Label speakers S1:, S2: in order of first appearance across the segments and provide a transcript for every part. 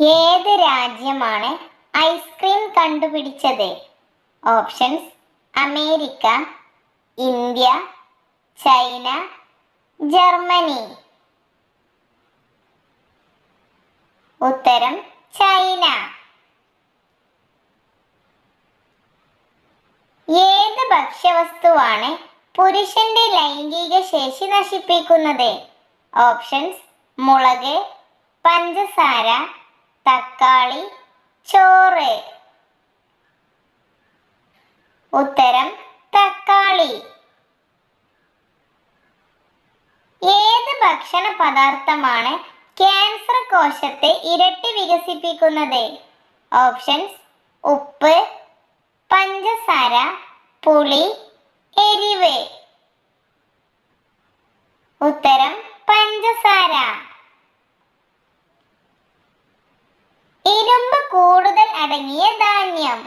S1: ഏത് രാജ്യമാണ് ഐസ്ക്രീം കണ്ടുപിടിച്ചത്? Options America India China Germany. ഉത്തരം ചൈന. ഏത് ഭക്ഷ്യവസ്തുവാണ് പുരുഷന്റെ ലൈംഗിക ശേഷി നശിപ്പിക്കുന്നത്? ഓപ്ഷൻസ് മുളക് പഞ്ചസാര തക്കാളി ചോറ്. ഉത്തരം തക്കാളി. ഏത് ഭക്ഷണ പദാർത്ഥമാണ് ക്യാൻസർ കോശത്തെ ഇരട്ടി വികസിപ്പിക്കുന്നത്? ഓപ്ഷൻസ് ഉപ്പ് പഞ്ചസാര പുളി എരിവ്. ഉത്തരം പഞ്ചസാര ഇരുമ്പ് കൂടുതൽ അടങ്ങിയ ധാന്യം.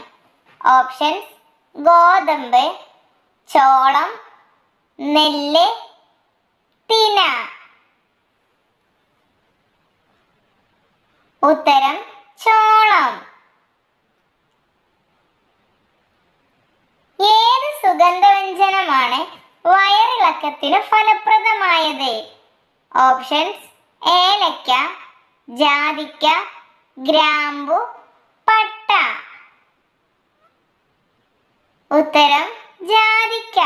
S1: ഓപ്ഷൻസ് ഗോതമ്പ് ചോളം നെല്ല് തിന. ഉത്തരം ചോളം. ഏത് സുഗന്ധവ്യഞ്ജനമാണ് വയറിളക്കത്തിന് ഫലപ്രദമായത്? ഓപ്ഷൻസ് ഏലക്ക ജാതിക്ക ഗ്രാമ്പു ഉത്തരം ജാതിക്ക.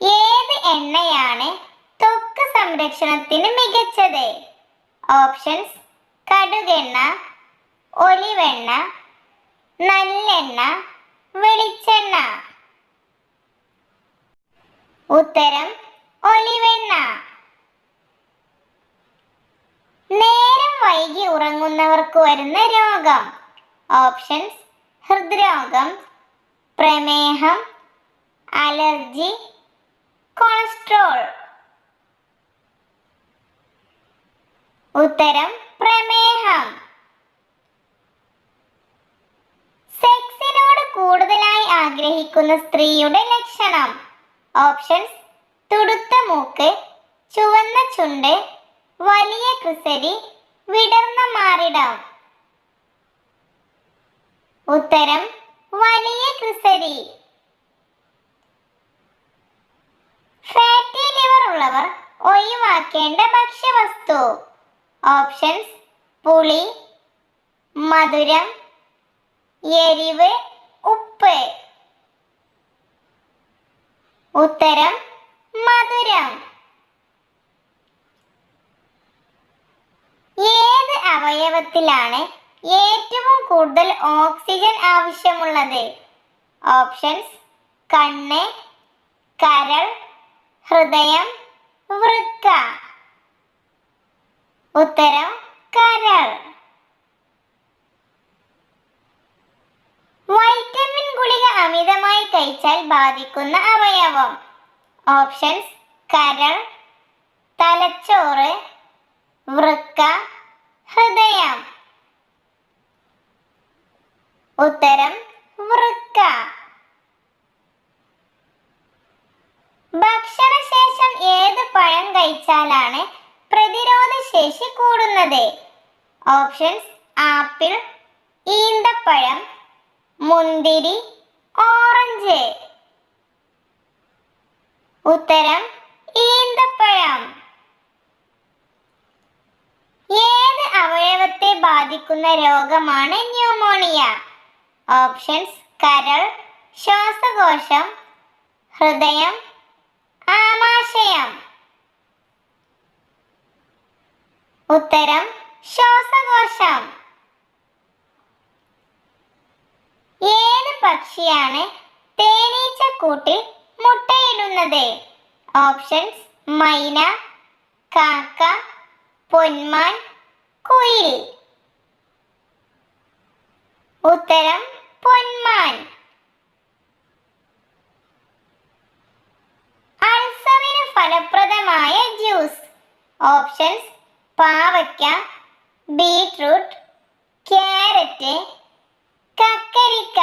S1: ഏത് എണ്ണയാണ് ത്വക്ക് സംരക്ഷണത്തിന് മികച്ചത്? ഓപ്ഷൻസ് കടുകെണ്ണ ഒലിവെണ്ണ നല്ലെണ്ണ വെളിച്ചെണ്ണ. ഉത്തരം ഒലിവെണ്ണ. നേരം വൈകി ഉറങ്ങുന്നവർക്ക് വരുന്ന രോഗം. ഓപ്ഷൻസ് ഹൃദ്രോഗം പ്രമേഹം അലർജി കൊളസ്ട്രോൾ. ഉത്തരം പ്രമേഹം. സെക്സിനോട് കൂടുതലായി ആഗ്രഹിക്കുന്ന സ്ത്രീയുടെ ലക്ഷണം. ഓപ്ഷൻസ് തുടുത്ത മൂക്ക് ചുവന്ന ചുണ്ട് വലിയ ക്രിസരി വിടർന്ന മാറിടം. ഉത്തരം വലിയ ക്രിസരി. ഫാറ്റി ലിവർ ഉള്ളവർ ഒഴിവാക്കേണ്ട ഭക്ഷ്യവസ്തു. ഓപ്ഷൻസ് പുളി മധുരം എരിവ് ഉപ്പ്. ഉത്തരം മധുരം. ഏത് അവയവത്തിലാണ് ഏറ്റവും കൂടുതൽ ഓക്സിജൻ ആവശ്യമുള്ളത്. ഓപ്ഷൻസ് കണ്ണ് കരൾ ഹൃദയം വൃക്ക. ഉത്തരം കരൾ. വൈറ്റമിൻ ഗുളിക അമിതമായി കഴിച്ചാൽ ബാധിക്കുന്ന അവയവം. ഓപ്ഷൻസ് കരൾ തലച്ചോറ് വൃക്ക ഹൃദയം. ഉത്തരം വൃക്ക ഭക്ഷണശേഷം ഏത് പഴം കഴിച്ചാലാണ് പ്രതിരോധ ശേഷി കൂടുന്നത്? ഓപ്ഷൻസ് ആപ്പിൾ ഈന്തപ്പഴം മുന്തിരി ഓറഞ്ച്. ഉത്തരം ഈന്തപ്പഴം. ഏത് അവയവത്തെ ബാധിക്കുന്ന രോഗമാണ് ന്യൂമോണിയ? ഓപ്ഷൻസ് കരൾ ശ്വാസകോശം ഹൃദയം ആമാശയം. ഉത്തരം ശ്വാസകോശം. ഏത് പക്ഷിയാണ് തേനീച്ചക്കൂട്ടിൽ മുട്ടയിടുന്നത്? ഓപ്ഷൻസ് മൈന കാക്ക പൊന്മാൻ കുയിൽ. ഉത്തരം പൊന്മാൻ. അൾസറിന് ഫലപ്രദമായ ജ്യൂസ്. ഓപ്ഷൻസ് പാവയ്ക്ക ബീട്രൂട്ട് ക്യാരറ്റ് കക്കരിക്ക.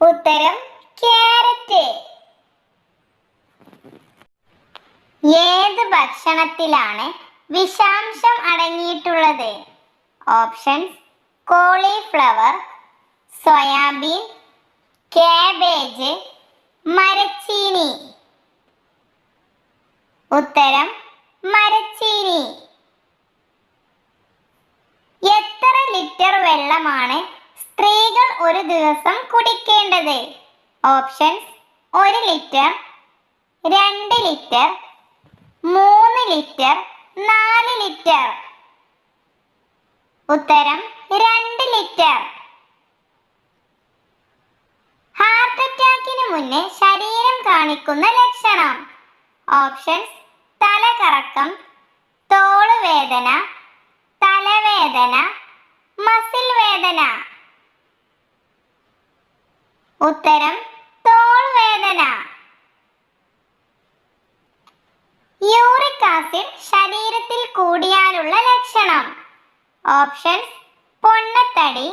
S1: ഉത്തരം ക്യാരറ്റ്. ഏത് ഭക്ഷണത്തിലാണ് വിഷാംശം അടങ്ങിയിട്ടുള്ളത്? ഓപ്ഷൻസ് കോളിഫ്ലവർ സോയാബീൻ കാബേജ് മരച്ചീനി. ഉത്തരം മരച്ചീനി. എത്ര ലിറ്റർ വെള്ളമാണ് സ്ത്രീകൾ ഒരു ദിവസം കുടിക്കേണ്ടത്? ഓപ്ഷൻസ് ഒരു ലിറ്റർ രണ്ട് ലിറ്റർ മൂന്ന് ലിറ്റർ നാല് ലിറ്റർ. ഉത്തരം രണ്ട് ലിറ്റർ. ഹാർട്ട് അറ്റാക്കിന് മുന്നേ ശരീരം കാണിക്കുന്ന ലക്ഷണം. ഓപ്ഷൻസ് തലകറക്കം തോൾ വേദന തലവേദന മസിൽ വേദന. ഉത്തരം തോൾവേദന യൂറിക് ആസിഡ് ശരീരത്തിൽ കൂടിയാലുള്ള ലക്ഷണം. ഓപ്ഷൻസ് പൊണ്ണത്തടി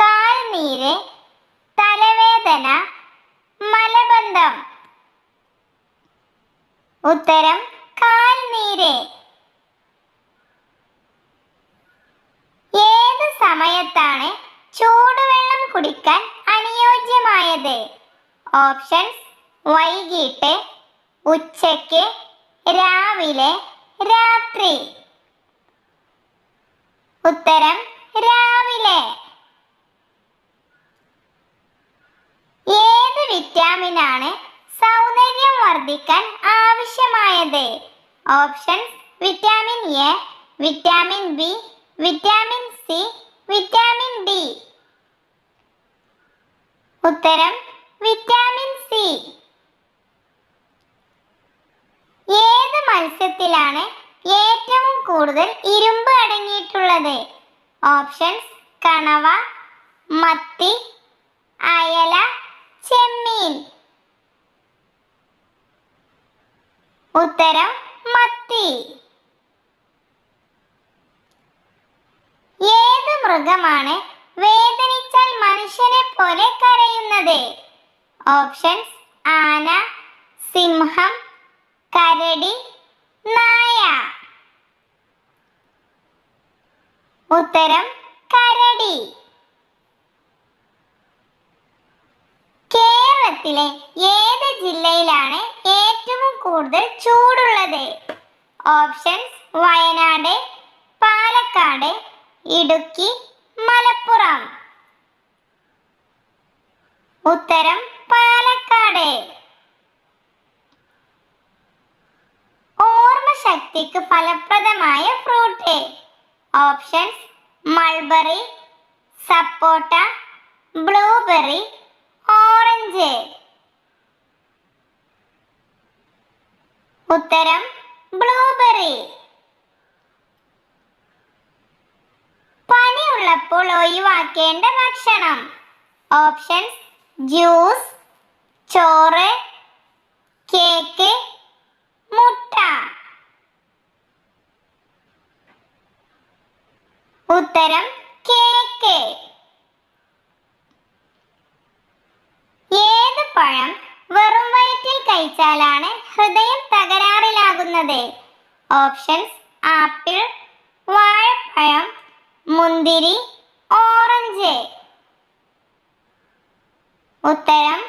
S1: കാൽനീര് തലവേദന മലബന്ധം. ഉത്തരം കാൽനീര്. ഏത് സമയത്താണ് ചൂടുവെള്ളം കുടിക്കാൻ അനുയോജ്യമായത്? ഓപ്ഷൻസ് വൈകിട്ട് ഉച്ചയ്ക്ക് രാവിലെ രാത്രി. ഉത്തരം രാവിലെ. ഏത് വിറ്റാമിനാണ് സൗന്ദര്യം വർദ്ധിക്കാൻ ആവശ്യമായത്? Options vitamin A vitamin B vitamin C vitamin D. ഉത്തരം വിറ്റാമിൻ സി. ഏത് മത്സ്യത്തിലാണ് ഏറ്റവും കൂടുതൽ ഇരുമ്പ് അടങ്ങിയിട്ടുള്ളത്. ഓപ്ഷൻസ് കണവ മത്തി അയല ചെമ്മീൻ. ഉത്തരം മത്തി. ഏത് മൃഗമാണ് വേദനിച്ചാൽ മനുഷ്യനെ പോലെ കരയുന്നത്? ഓപ്ഷൻസ് ആന സിംഹം കരടി നായ. ഉത്തരം കരടി. കേരളത്തിലെ ഏത് ജില്ലയിലാണ് ഏറ്റവും കൂടുതൽ ചൂടുള്ളത്? ഓപ്ഷൻസ് വയനാട് പാലക്കാട് ഇടുക്കി മലപ്പുറം. ഉത്തരം പാലക്കാട്. ഓർമ്മശക്തിക്ക് ഫലപ്രദമായ ഫ്രൂട്ട് ഓപ്ഷൻസ് മൾബറി സപ്പോട്ട ബ്ലൂബെറി ഓറഞ്ച് ഉത്തരം ബ്ലൂബെറി പനിയുള്ളപ്പോൾ ഒഴിവാക്കേണ്ട ഭക്ഷണം. ഓപ്ഷൻസ് ജ്യൂസ് ചോറ് കേക്ക് മുട്ട. ഉത്തരം കേക്ക് ഏത് പഴം വെറും വയറ്റിൽ കഴിച്ചാലാണ് ഹൃദയം തകരാറിലാകുന്നത്? ഓപ്ഷൻസ് ആപ്പിൾ വാഴപ്പഴം മുന്തിരി ഓറഞ്ച്. ഉത്തരം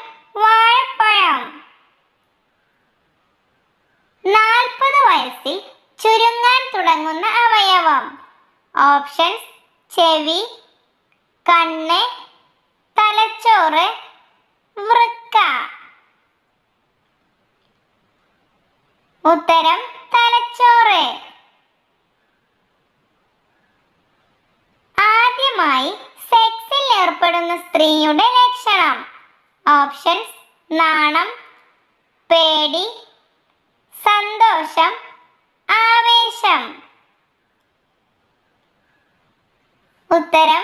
S1: ഓപ്ഷൻസ് ചെവി കണ്ണ് തലച്ചോറ് വൃക്ക. ഉത്തരം തലച്ചോറ്. ആദ്യമായി സെക്സിൽ ഏർപ്പെടുന്ന സ്ത്രീയുടെ ലക്ഷണം. ഓപ്ഷൻസ് നാണം പേടി സന്തോഷം ആവേശം. ഉത്തരം